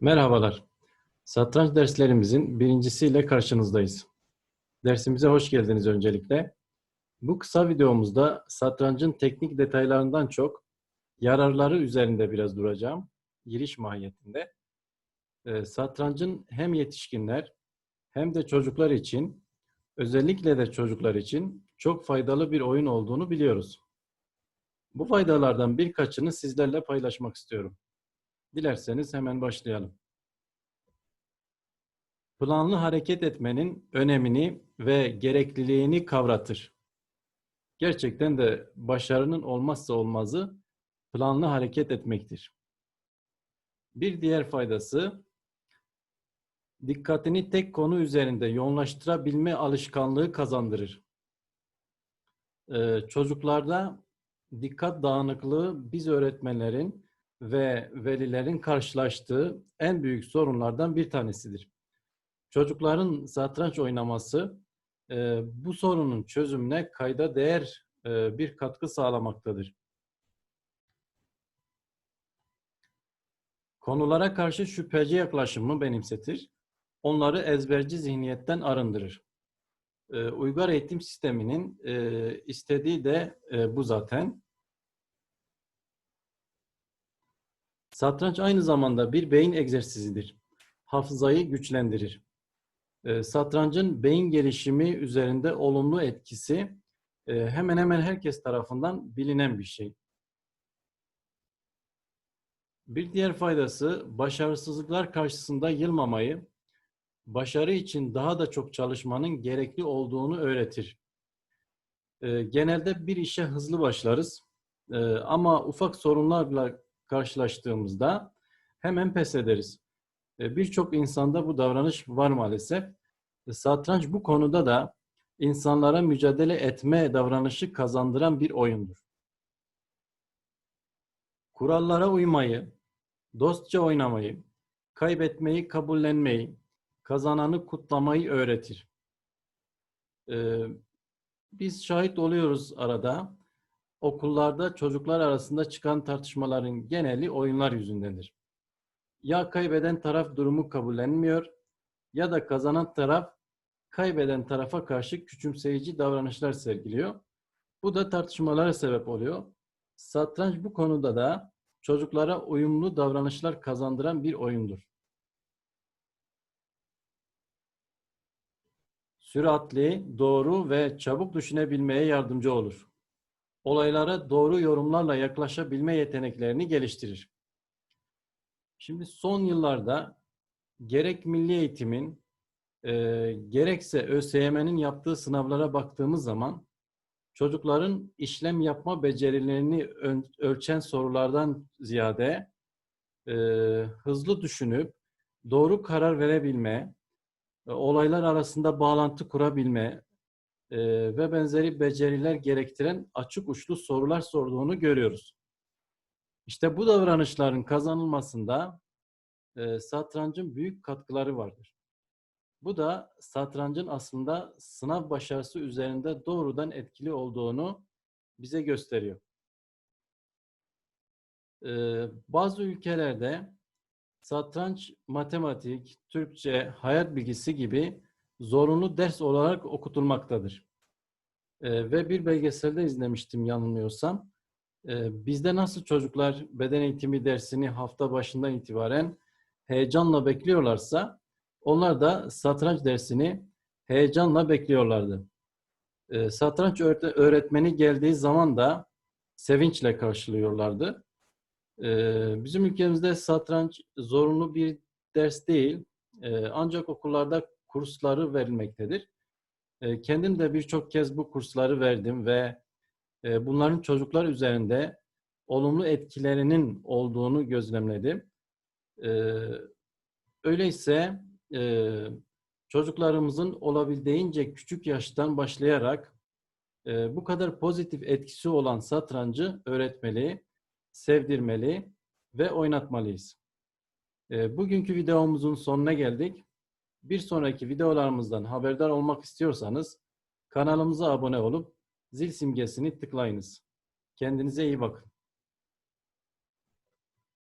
Merhabalar. Satranç derslerimizin birincisiyle karşınızdayız. Dersimize hoş geldiniz öncelikle. Bu kısa videomuzda satrancın teknik detaylarından çok yararları üzerinde biraz duracağım. Giriş mahiyetinde. Ee, satrancın hem yetişkinler hem de çocuklar için, özellikle de çocuklar için çok faydalı bir oyun olduğunu biliyoruz. Bu faydalardan birkaçını sizlerle paylaşmak istiyorum. Dilerseniz hemen başlayalım. Planlı hareket etmenin önemini ve gerekliliğini kavratır. Gerçekten de başarının olmazsa olmazı planlı hareket etmektir. Bir diğer faydası dikkatini tek konu üzerinde yoğunlaştırabilme alışkanlığı kazandırır. Ee, çocuklarda dikkat dağınıklığı biz öğretmenlerin ve velilerin karşılaştığı en büyük sorunlardan bir tanesidir. Çocukların satranç oynaması e, bu sorunun çözümüne kayda değer e, bir katkı sağlamaktadır. Konulara karşı şüpheci yaklaşımı benimsetir. Onları ezberci zihniyetten arındırır. E, uygar eğitim sisteminin e, istediği de e, bu zaten. Satranç aynı zamanda bir beyin egzersizidir. Hafızayı güçlendirir. E, satrancın beyin gelişimi üzerinde olumlu etkisi e, hemen hemen herkes tarafından bilinen bir şey. Bir diğer faydası başarısızlıklar karşısında yılmamayı, başarı için daha da çok çalışmanın gerekli olduğunu öğretir. E, genelde bir işe hızlı başlarız e, ama ufak sorunlarla karşılaştığımızda hemen pes ederiz. E, birçok insanda bu davranış var maalesef. E, satranç bu konuda da insanlara mücadele etme davranışı kazandıran bir oyundur. Kurallara uymayı, dostça oynamayı, kaybetmeyi kabullenmeyi, kazananı kutlamayı öğretir. Ee, biz şahit oluyoruz arada. Okullarda çocuklar arasında çıkan tartışmaların geneli oyunlar yüzündendir. Ya kaybeden taraf durumu kabullenmiyor ya da kazanan taraf kaybeden tarafa karşı küçümseyici davranışlar sergiliyor. Bu da tartışmalara sebep oluyor. Satranç bu konuda da çocuklara uyumlu davranışlar kazandıran bir oyundur. Süratli, doğru ve çabuk düşünebilmeye yardımcı olur. Olaylara doğru yorumlarla yaklaşabilme yeteneklerini geliştirir. Şimdi son yıllarda gerek milli eğitimin e, gerekse ÖSYM'nin yaptığı sınavlara baktığımız zaman çocukların işlem yapma becerilerini ölçen sorulardan ziyade e, hızlı düşünüp doğru karar verebilme, olaylar arasında bağlantı kurabilme e, ve benzeri beceriler gerektiren açık uçlu sorular sorduğunu görüyoruz. İşte bu davranışların kazanılmasında e, satrancın büyük katkıları vardır. Bu da satrancın aslında sınav başarısı üzerinde doğrudan etkili olduğunu bize gösteriyor. Ee, bazı ülkelerde satranç, matematik, Türkçe, hayat bilgisi gibi zorunlu ders olarak okutulmaktadır. Ee, ve bir belgeselde izlemiştim yanılmıyorsam. Ee, bizde nasıl çocuklar beden eğitimi dersini hafta başından itibaren heyecanla bekliyorlarsa onlar da satranç dersini heyecanla bekliyorlardı. E, satranç öğretmeni geldiği zaman da sevinçle karşılıyorlardı. Bizim ülkemizde satranç zorunlu bir ders değil. Ancak okullarda kursları verilmektedir. Kendim de birçok kez bu kursları verdim ve bunların çocuklar üzerinde olumlu etkilerinin olduğunu gözlemledim. Öyleyse çocuklarımızın olabildiğince küçük yaştan başlayarak bu kadar pozitif etkisi olan satrancı öğretmeli, sevdirmeli ve oynatmalıyız. E, bugünkü videomuzun sonuna geldik. Bir sonraki videolarımızdan haberdar olmak istiyorsanız Kanalımıza abone olup zil simgesini tıklayınız. Kendinize iyi bakın.